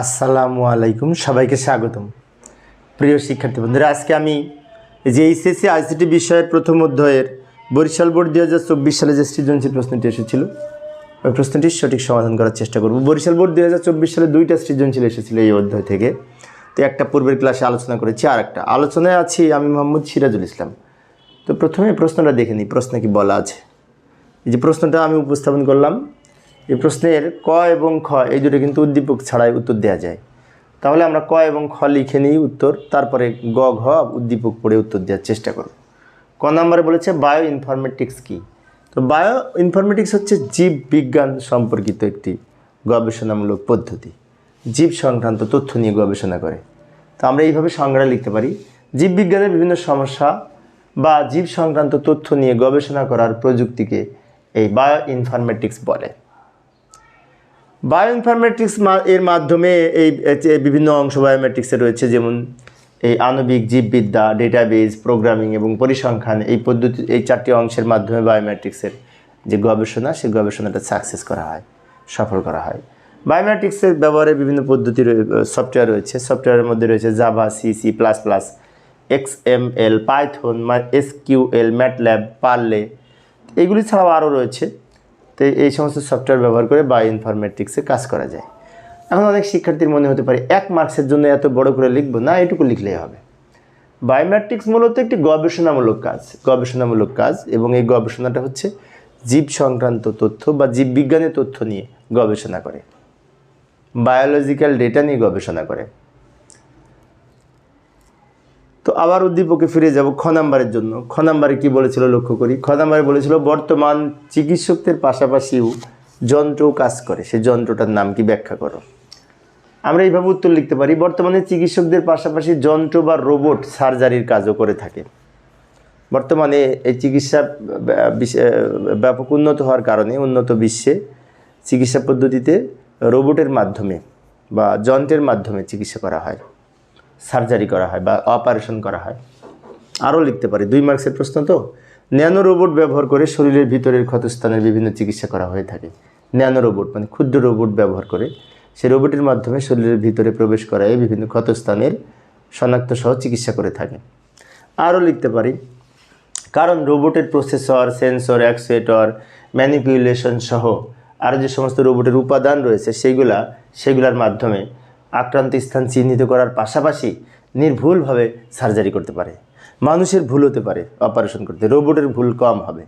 আসসালামু আলাইকুম, সবাইকে স্বাগতম। প্রিয় শিক্ষার্থী বন্ধুরা, আজকে আমি যে এইচএসসি আইসিটি বিষয়ের প্রথম অধ্যায়ের বরিশাল বোর্ড দু হাজার চব্বিশ সালে যে সৃজনশীল প্রশ্নটি এসেছিল, ওই প্রশ্নটির সঠিক সমাধান করার চেষ্টা করব। বরিশাল বোর্ড দু হাজার চব্বিশ সালে দুইটা সৃজনশীল এসেছিল এই অধ্যায় থেকে। তো একটা পূর্বের ক্লাসে আলোচনা করেছি, আর একটা। আলোচনায় আছি আমি মোহাম্মদ সিরাজুল ইসলাম। তো প্রথমে প্রশ্নটা দেখে নিই, প্রশ্নে কি বলা আছে? এই যে প্রশ্নটা আমি উপস্থাপন করলাম এই প্রশ্নের ক এবং খ এই দুটো কিন্তু উদ্দীপক ছাড়াই উত্তর দেওয়া যায়। তাহলে আমরা ক এবং খ লিখে নিই উত্তর, তারপরে গ, ঘ উদ্দীপক পড়ে উত্তর দেওয়ার চেষ্টা করব। ক নম্বরে বলেছে বায়ো ইনফরমেটিক্স কী? তো বায়ো ইনফরমেটিক্স হচ্ছে জীব বিজ্ঞান সম্পর্কিত একটি গবেষণামূলক পদ্ধতি। জীব সংক্রান্ত তথ্য নিয়ে গবেষণা করে। তো আমরা এইভাবে সংজ্ঞা লিখতে পারি। জীববিজ্ঞানের বিভিন্ন সমস্যা বা জীব সংক্রান্ত তথ্য নিয়ে গবেষণা করার প্রযুক্তিকে এই বায়ো ইনফরমেটিক্স বলে। বায়ো ইনফরমেটিক্স এর মাধ্যমে এই বিভিন্ন অংশ বায়োমেট্রিক্সে রয়েছে, যেমন এই আণবিক জীববিদ্যা ডেটাবেজ প্রোগ্রামিং এবং পরিসংখ্যান, এই পদ্ধতি, এই চারটি অংশের মাধ্যমে বায়োমেট্রিক্সের যে গবেষণা, সেই গবেষণাটা সাকসেস করা হয়, সফল করা হয়। বায়োমেট্রিক্সের ব্যবহারে বিভিন্ন পদ্ধতি সফটওয়্যার রয়েছে। সফটওয়্যারের মধ্যে রয়েছে Java C C plus plus X M L Python S Q L MATLAB পারলে এইগুলি ছাড়াও আরও রয়েছে। তো এই সমস্ত সফটওয়্যার ব্যবহার করে বায়ো ইনফরমেটিক্সে কাজ করা যায়। এখন অনেক শিক্ষার্থীর মনে হতে পারে, এক মার্কসের জন্য এত বড় করে লিখব? না, এটুকু লিখলেই হবে। বায়োমেট্রিক্স মূলত একটি গবেষণামূলক কাজ। গবেষণামূলক কাজ এবং এই গবেষণাটা হচ্ছে জীব সংক্রান্ত তথ্য বা জীববিজ্ঞানের তথ্য নিয়ে গবেষণা করে। বায়োলজিক্যাল ডেটা নিয়ে গবেষণা করে। তো আবার উদ্দীপকে ফিরে যাব খ নাম্বারের জন্য। খ নাম্বারে কী বলেছিল লক্ষ্য করি? খ নাম্বারে বলেছিল, বর্তমান চিকিৎসকদের পাশাপাশিও যন্ত্রও কাজ করে। সে যন্ত্রটার নাম কি ব্যাখ্যা করো? আমরা এইভাবে উত্তর লিখতে পারি, বর্তমানে চিকিৎসকদের পাশাপাশি যন্ত্র বা রোবট সার্জারির কাজও করে থাকে। বর্তমানে এই চিকিৎসা ব্যাপক উন্নত হওয়ার কারণে উন্নত বিশ্বে চিকিৎসা পদ্ধতিতে রোবটের মাধ্যমে বা যন্ত্রের মাধ্যমে চিকিৎসা করা হয়। সার্জারি করা হয় বা অপারেশন করা হয়। আরও লিখতে পারি, দুই মার্কসের প্রশ্ন তো। ন্যানো রোবট ব্যবহার করে শরীরের ভিতরের ক্ষতস্থানের বিভিন্ন চিকিৎসা করা হয়ে থাকে। ন্যানো রোবট মানে ক্ষুদ্র রোবট ব্যবহার করে সেই রোবটের মাধ্যমে শরীরের ভিতরে প্রবেশ করায় বিভিন্ন ক্ষতস্থানের শনাক্ত সহ চিকিৎসা করে থাকে। আরও লিখতে পারি, কারণ রোবটের প্রসেসর, সেন্সর অ্যাক্সুয়েটর ম্যানিপুলেশন সহ আরও যে সমস্ত রোবটের উপাদান রয়েছে সেইগুলা সেগুলোর মাধ্যমে আক্রান্ত স্থান চিহ্নিত করার পাশাপাশি নির্ভুলভাবে সার্জারি করতে পারে। মানুষের ভুল হতে পারে, অপারেশন করতে। রোবটের ভুল কম হবে।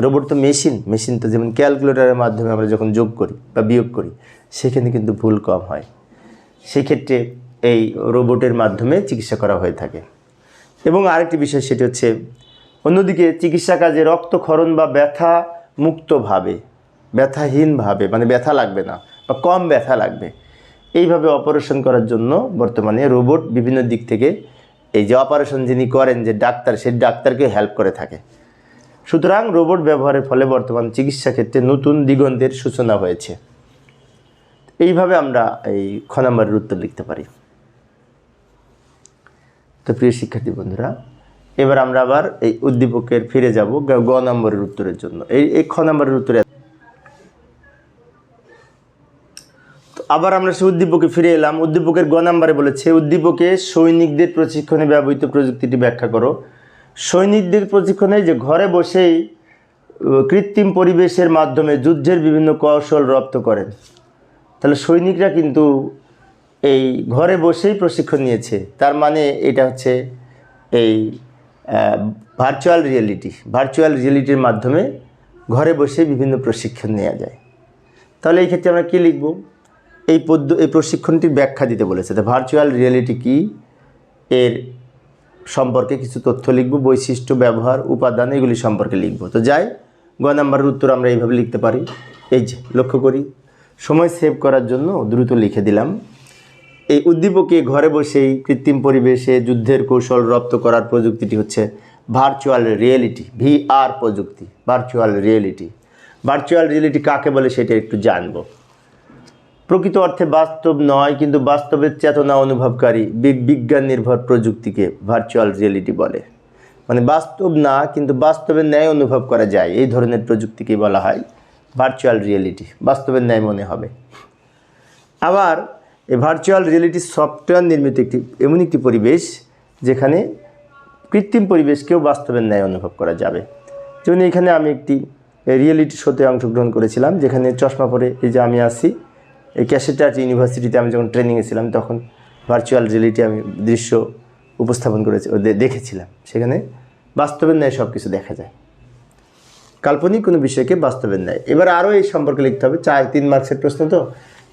রোবট তো মেশিন। মেশিন তো যেমন ক্যালকুলেটরের মাধ্যমে আমরা যখন যোগ করি বা বিয়োগ করি, সেখানে কিন্তু ভুল কম হয়। সেক্ষেত্রে এই রোবটের মাধ্যমে চিকিৎসা করা হয়ে থাকে। এবং আরেকটি বিষয় সেটি হচ্ছে, অন্যদিকে চিকিৎসা কাজে রক্তক্ষরণ বা ব্যথা মুক্তভাবে ব্যথাহীনভাবে মানে ব্যথা লাগবে না বা কম ব্যথা লাগবে এইভাবে অপারেশন করার জন্য বর্তমানে রোবট বিভিন্ন দিক থেকে এই যে অপারেশন যিনি করেন যে ডাক্তার, সেই ডাক্তারকে হেল্প করে থাকে। সুতরাং রোবট ব্যবহারের ফলে বর্তমান চিকিৎসা ক্ষেত্রে নতুন দিগন্তের সূচনা হয়েছে। এইভাবে আমরা এই খ নম্বরের উত্তর লিখতে পারি। তো প্রিয় শিক্ষার্থী বন্ধুরা, এবার আমরা আবার এই উদ্দীপকের ফিরে যাব গ নম্বরের উত্তরের জন্য। এই খ নম্বরের উত্তরে আবার আমরা সে উদ্দীপকে ফিরে এলাম। উদ্দীপকের গ নাম্বারে বলেছে, উদ্দীপকে সৈনিকদের প্রশিক্ষণে ব্যবহৃত প্রযুক্তিটি ব্যাখ্যা করো। সৈনিকদের প্রশিক্ষণে যে ঘরে বসেই কৃত্রিম পরিবেশের মাধ্যমে যুদ্ধের বিভিন্ন কৌশল রপ্ত করেন। তাহলে সৈনিকরা কিন্তু এই ঘরে বসেই প্রশিক্ষণ নিয়েছে। তার মানে এটা হচ্ছে এই ভার্চুয়াল রিয়েলিটি ভার্চুয়াল রিয়েলিটির মাধ্যমে ঘরে বসে বিভিন্ন প্রশিক্ষণ নেওয়া যায়। তাহলে এই ক্ষেত্রে আমরা কী লিখব? এই পদ্ধ, এই প্রশিক্ষণটির ব্যাখ্যা দিতে বলেছে। তো ভার্চুয়াল রিয়েলিটি কি এর সম্পর্কে কিছু তথ্য লিখব, বৈশিষ্ট্য, ব্যবহার, উপাদান এগুলি সম্পর্কে লিখব। তো যাই, গ নাম্বারের উত্তর আমরা এইভাবে লিখতে পারি। এই যে, লক্ষ্য করি, সময় সেভ করার জন্য দ্রুত লিখে দিলাম। এই উদ্দীপকে ঘরে বসেই কৃত্রিম পরিবেশে যুদ্ধের কৌশল রপ্ত করার প্রযুক্তিটি হচ্ছে ভার্চুয়াল রিয়েলিটি ভিআর প্রযুক্তি ভার্চুয়াল রিয়েলিটি ভার্চুয়াল রিয়েলিটি কাকে বলে সেটা একটু জানব। প্রকৃত অর্থে বাস্তব নয়, কিন্তু বাস্তবের চেতনা অনুভবকারী বিজ্ঞান নির্ভর প্রযুক্তিকে ভার্চুয়াল রিয়েলিটি বলে। মানে বাস্তব না, কিন্তু বাস্তবের ন্যায় অনুভব করা যায়। এই ধরনের প্রযুক্তিকে বলা হয় ভার্চুয়াল রিয়েলিটি বাস্তবের ন্যায় মনে হবে। আবার এই ভার্চুয়াল রিয়েলিটি সফটওয়্যার নির্মিত একটি, এমন একটি পরিবেশ যেখানে কৃত্রিম পরিবেশকেও বাস্তবের ন্যায় অনুভব করা যাবে। যেমন এখানে আমি একটি রিয়েলিটি শোতে অংশগ্রহণ করেছিলাম, যেখানে চশমা পরে এই যে আমি আসি এই ক্যাশেটার ইউনিভার্সিটিতে আমি যখন ট্রেনিংয়ে ছিলাম, তখন ভার্চুয়াল রিয়েলিটি আমি দৃশ্য উপস্থাপন করেছি দেখেছিলাম। সেখানে বাস্তবের ন্যায় সব কিছু দেখা যায়। কাল্পনিক কোনো বিষয়কে বাস্তবের ন্যায়। এবার আরও এই সম্পর্কে লিখতে হবে। চার, তিন মার্কসের প্রশ্ন তো।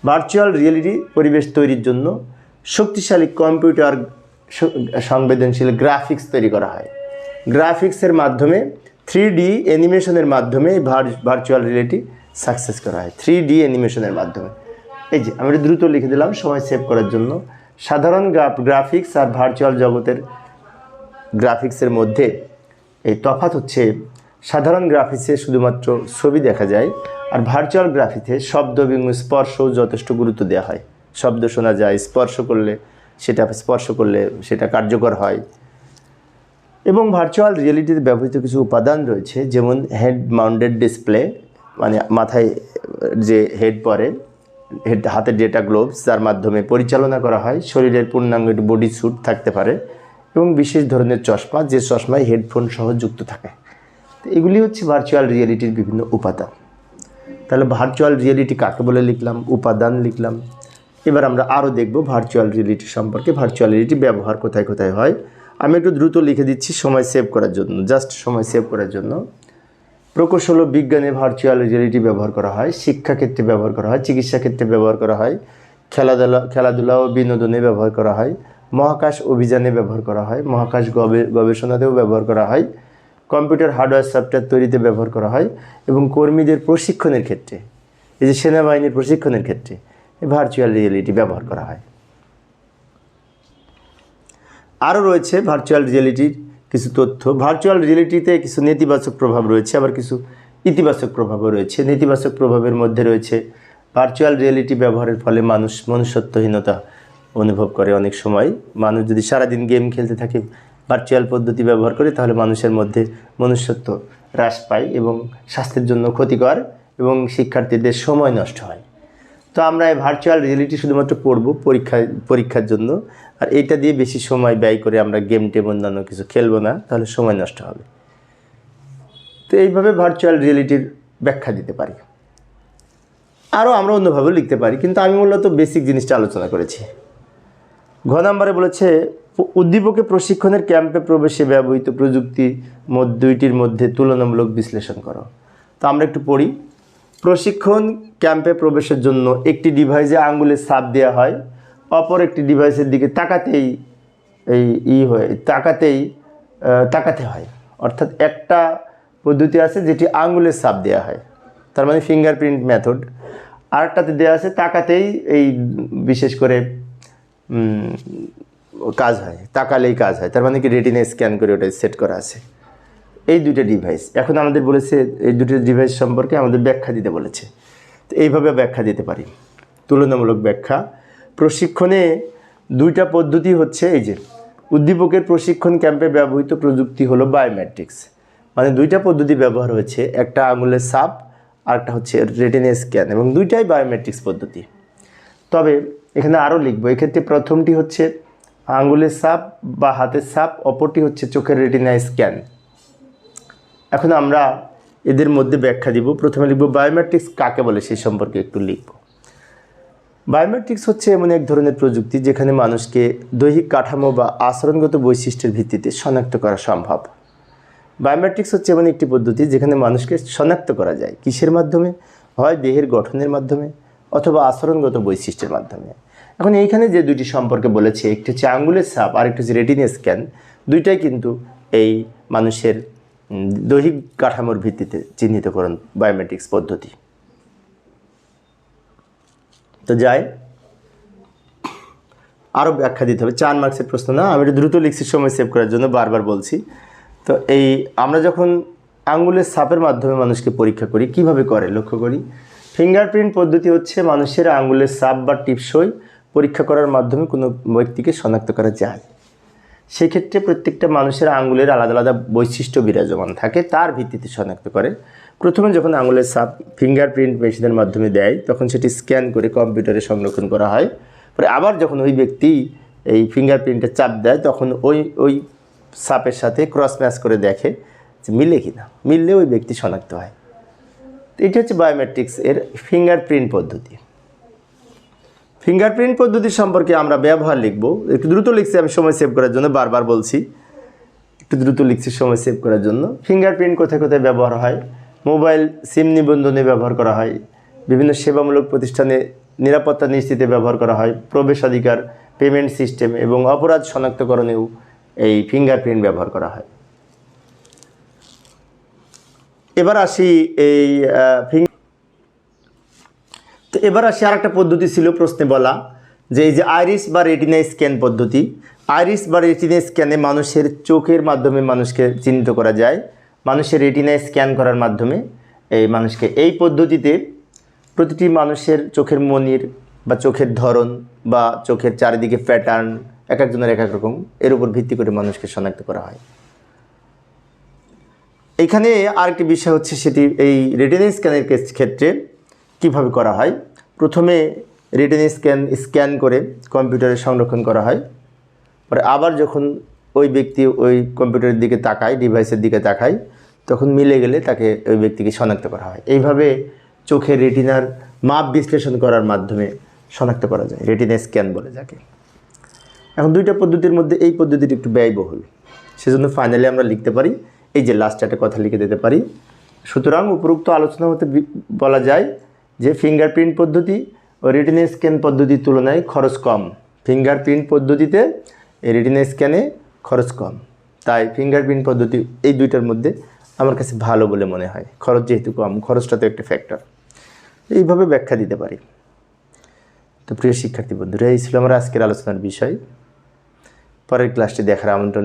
ভার্চুয়াল রিয়েলিটি পরিবেশ তৈরির জন্য শক্তিশালী কম্পিউটার সংবেদনশীল গ্রাফিক্স তৈরি করা হয়। গ্রাফিক্সের মাধ্যমে থ্রি ডি অ্যানিমেশনের মাধ্যমে ভার্চুয়াল রিয়েলিটি সাকসেস করা হয়। থ্রি ডি অ্যানিমেশনের মাধ্যমে। এই যে, আমি দ্রুত লিখে দিলাম, সময় সেভ করার জন্য। সাধারণ গ্রাফিক্স আর ভার্চুয়াল জগতের গ্রাফিক্সের মধ্যে এই তফাৎ হচ্ছে, সাধারণ গ্রাফিক্সে শুধুমাত্র ছবি দেখা যায় আর ভার্চুয়াল গ্রাফিক্সে শব্দ এবং স্পর্শও যথেষ্ট গুরুত্ব দেওয়া হয়। শব্দ শোনা যায়, স্পর্শ করলে সেটা স্পর্শ করলে সেটা কার্যকর হয়। এবং ভার্চুয়াল রিয়েলিটিতে ব্যবহৃত কিছু উপাদান রয়েছে, যেমন হেড মাউন্টেড ডিসপ্লে মানে মাথায় যে হেড পরে হেড হাতে ডেটা গ্লোভস যার মাধ্যমে পরিচালনা করা হয়, শরীরের পূর্ণাঙ্গ বডি স্যুট থাকতে পারে এবং বিশেষ ধরনের চশমা, যে চশমায় হেডফোন সহ যুক্ত থাকে। তো এগুলি হচ্ছে ভার্চুয়াল রিয়েলিটির বিভিন্ন উপাদান। তাহলে ভার্চুয়াল রিয়েলিটি কাকে বলে লিখলাম? উপাদান লিখলাম। এবার আমরা আরও দেখব ভার্চুয়াল রিয়েলিটি সম্পর্কে। ভার্চুয়াল রিয়েলিটি ব্যবহার কোথায় কোথায় হয়? আমি একটু দ্রুত লিখে দিচ্ছি, সময় সেভ করার জন্য জাস্ট সময় সেভ করার জন্য। প্রকৌশল বিজ্ঞানে ভার্চুয়াল রিয়েলিটি ব্যবহার করা হয় শিক্ষাক্ষেত্রে ব্যবহার করা হয়, চিকিৎসা ক্ষেত্রে ব্যবহার করা হয়, খেলাধুলা খেলাধুলা ও বিনোদনে ব্যবহার করা হয়, মহাকাশ অভিযানে ব্যবহার করা হয়, মহাকাশ গবে- গবেষণাতেও ব্যবহার করা হয়, কম্পিউটার, হার্ডওয়্যার, সফটওয়্যার তৈরিতে ব্যবহার করা হয় এবং কর্মীদের প্রশিক্ষণের ক্ষেত্রে, এই যে সেনাবাহিনীর প্রশিক্ষণের ক্ষেত্রে ভার্চুয়াল রিয়েলিটি ব্যবহার করা হয়। আরও রয়েছে ভার্চুয়াল রিয়েলিটির কিছু তথ্য ভার্চুয়াল রিয়েলিটিতে কিছু নেতিবাচক প্রভাব রয়েছে, আবার কিছু ইতিবাচক প্রভাবও রয়েছে। নেতিবাচক প্রভাবের মধ্যে রয়েছে ভার্চুয়াল রিয়েলিটি ব্যবহারের ফলে মানুষ মনুষ্যত্বহীনতা অনুভব করে অনেক সময়। মানুষ যদি সারাদিন গেম খেলতে থাকে ভার্চুয়াল পদ্ধতি ব্যবহার করে, তাহলে মানুষের মধ্যে মনুষ্যত্ব হ্রাস পায় এবং স্বাস্থ্যের জন্য ক্ষতিকর এবং শিক্ষার্থীদের সময় নষ্ট হয়। তো আমরা এই ভার্চুয়াল রিয়েলিটি শুধুমাত্র পড়ব পরীক্ষা পরীক্ষার জন্য। আর এইটা দিয়ে বেশি সময় ব্যয় করে আমরা গেম টেম অন্যান্য কিছু খেলব না, তাহলে সময় নষ্ট হবে। তো এইভাবে ভার্চুয়াল রিয়েলিটির ব্যাখ্যা দিতে পারি। আরও আমরা অন্যভাবেও লিখতে পারি, কিন্তু আমি মূলত বেসিক জিনিসটা আলোচনা করেছি। ঘ নম্বরে বলেছে, উদ্দীপকে প্রশিক্ষণের ক্যাম্পে প্রবেশে ব্যবহৃত প্রযুক্তি দুইটির মধ্যে তুলনামূলক বিশ্লেষণ করো। তো আমরা একটু পড়ি। প্রশিক্ষণ ক্যাম্পে প্রবেশের জন্য একটি ডিভাইসে আঙ্গুলের ছাপ দেওয়া হয়। অপর একটি ডিভাইসের দিকে তাকাতেই এই ই হয়ে, তাকাতেই তাকাতে হয়। অর্থাৎ একটা পদ্ধতি আছে যেটি আঙুলের ছাপ দেওয়া হয়। তার মানে ফিঙ্গারপ্রিন্ট মেথড আরেকটাতে দেওয়া আছে তাকাতেই এই বিশেষ করে কাজ হয়, তাকালেই কাজ হয়। তার মানে কি রেটিনে স্ক্যান করে ওটা সেট করা আছে। এই দুটো ডিভাইস এখন আমাদের বলেছে, এই দুটো ডিভাইস সম্পর্কে আমাদের ব্যাখ্যা দিতে বলেছে। তো এইভাবে ব্যাখ্যা দিতে পারি। তুলনামূলক ব্যাখ্যা। প্রশিক্ষণে দুইটা পদ্ধতি হচ্ছে এই যে, উদ্দীপকের প্রশিক্ষণ ক্যাম্পে ব্যবহৃত প্রযুক্তি হলো বায়োমেট্রিক্স মানে দুইটা পদ্ধতি ব্যবহার হয়েছে, একটা আঙুলের সাপ আর একটা হচ্ছে রেটিনে স্ক্যান এবং দুইটাই বায়োমেট্রিক্স পদ্ধতি। তবে এখানে আরও লিখব, এক্ষেত্রে প্রথমটি হচ্ছে আঙুলের সাপ বা হাতের সাপ অপরটি হচ্ছে চোখের রেটিনা স্ক্যান এখন আমরা এদের মধ্যে ব্যাখ্যা দিব। প্রথমে লিখব বায়োমেট্রিক্স কাকে বলে সেই সম্পর্কে একটু লিখব। বায়োমেট্রিক্স হচ্ছে এমন এক ধরনের প্রযুক্তি যেখানে মানুষকে দৈহিক কাঠামো বা আচরণগত বৈশিষ্ট্যের ভিত্তিতে শনাক্ত করা সম্ভব। বায়োমেট্রিক্স হচ্ছে এমন একটি পদ্ধতি যেখানে মানুষকে শনাক্ত করা যায় কিসের মাধ্যমে? হয় দেহের গঠনের মাধ্যমে অথবা আচরণগত বৈশিষ্ট্যের মাধ্যমে। এখন এইখানে যে দুইটি সম্পর্কে বলেছে, একটি হচ্ছে আঙ্গুলের সাপ আর একটি হচ্ছে রেটিনা স্ক্যান। দুইটাই কিন্তু এই মানুষের দৈহিক কাঠামোর ভিত্তিতে চিহ্নিতকরণ বায়োমেট্রিক্স পদ্ধতি। তো যাই। আরও ব্যাখ্যা দিতে হবে। চার মার্কসের প্রশ্ন না, আমি একটু দ্রুত লিখছি, সময় সেভ করার জন্য বারবার বলছি। তো এই, আমরা যখন আঙ্গুলের ছাপের মাধ্যমে মানুষকে পরীক্ষা করি, কীভাবে করে, লক্ষ্য করি? ফিঙ্গারপ্রিন্ট পদ্ধতি হচ্ছে মানুষের আঙ্গুলের ছাপ বা টিপসই পরীক্ষা করার মাধ্যমে কোনো ব্যক্তিকে শনাক্ত করা যায়। সেক্ষেত্রে প্রত্যেকটা মানুষের আঙ্গুলের আলাদা আলাদা বৈশিষ্ট্য বিরাজমান থাকে, তার ভিত্তিতে শনাক্ত করে। প্রথমে যখন আঙুলের সাপ ফিঙ্গারপ্রিন্ট মেশিনের মাধ্যমে দেয়, তখন সেটি স্ক্যান করে কম্পিউটারে সংরক্ষণ করা হয়। পরে আবার যখন ওই ব্যক্তি এই ফিঙ্গারপ্রিন্টে চাপ দেয়, তখন ওই ওই সাপের সাথে ক্রস ম্যাচ করে দেখে যে মিলে কি না মিললে ওই ব্যক্তি শনাক্ত হয়। তো এটি হচ্ছে বায়োমেট্রিক্স এর ফিঙ্গারপ্রিন্ট পদ্ধতি। ফিঙ্গারপ্রিন্ট পদ্ধতি সম্পর্কে আমরা ব্যবহার লিখব। একটু দ্রুত লিখছি, আমি সময় সেভ করার জন্য বারবার বলছি। একটু দ্রুত লিখছি, সময় সেভ করার জন্য। ফিঙ্গারপ্রিন্ট কোথায় কোথায় ব্যবহার হয়? মোবাইল সিম নিবন্ধনে ব্যবহার করা হয়। বিভিন্ন সেবামূলক প্রতিষ্ঠানে নিরাপত্তা নিশ্চিতে ব্যবহার করা হয়। প্রবেশাধিকার পেমেন্ট সিস্টেম এবং অপরাধ শনাক্তকরণেও এই ফিঙ্গারপ্রিন্ট ব্যবহার করা হয়। এবার আসি এই তো এবার আসি আর একটা পদ্ধতি ছিল প্রশ্নে বলা, যে এই যে আইরিস বা রেটিনা স্ক্যান পদ্ধতি। আইরিস বা রেটিনা স্ক্যানে মানুষের চোখের মাধ্যমে মানুষকে চিহ্নিত করা যায়। মানুষের রেটিনা স্ক্যান করার মাধ্যমে এই মানুষকে এই পদ্ধতিতে প্রতিটি মানুষের চোখের মনির বা চোখের ধরন বা চোখের চারিদিকে প্যাটার্ন এক একজনের এক এক রকম এর উপর ভিত্তি করে মানুষকে শনাক্ত করা হয়। এখানে আরেকটি বিষয় হচ্ছে সেটি এই রেটিনা স্ক্যানের ক্ষেত্রে কীভাবে করা হয়? প্রথমে রেটিনা স্ক্যান স্ক্যান করে কম্পিউটারে সংরক্ষণ করা হয়। পরে আবার যখন ওই ব্যক্তি ওই কম্পিউটারের দিকে তাকায় ডিভাইসের দিকে তাকায় তখন মিলে গেলে তাকে ওই ব্যক্তিকে শনাক্ত করা হয়। এইভাবে চোখের রেটিনার মাপ বিশ্লেষণ করার মাধ্যমে শনাক্ত করা যায়, রেটিনা স্ক্যান বলে যাকে। এখন দুইটা পদ্ধতির মধ্যে এই পদ্ধতিটি একটু ব্যয়বহুল। সেজন্য ফাইনালি আমরা লিখতে পারি, এই যে লাস্ট একটা কথা লিখে দিতে পারি। সুতরাং উপরোক্ত আলোচনা হতে বলা যায় যে ফিঙ্গারপ্রিন্ট পদ্ধতি ও রেটিনা স্ক্যান পদ্ধতির তুলনায় খরচ কম। ফিঙ্গারপ্রিন্ট পদ্ধতিতে রেটিনা স্ক্যানে খরচ কম। তাই ফিঙ্গারপ্রিন্ট পদ্ধতি এই দুইটার মধ্যে আমার কাছে ভালো বলে মনে হয়। খরচ যেহেতু কম খরচটা তো একটা ফ্যাক্টর এইভাবে ব্যাখ্যা দিতে পারি। তো প্রিয় শিক্ষার্থী বন্ধুরা, এই ছিল আমার আজকের আলোচনার বিষয়। পরের ক্লাসটি দেখার আমন্ত্রণ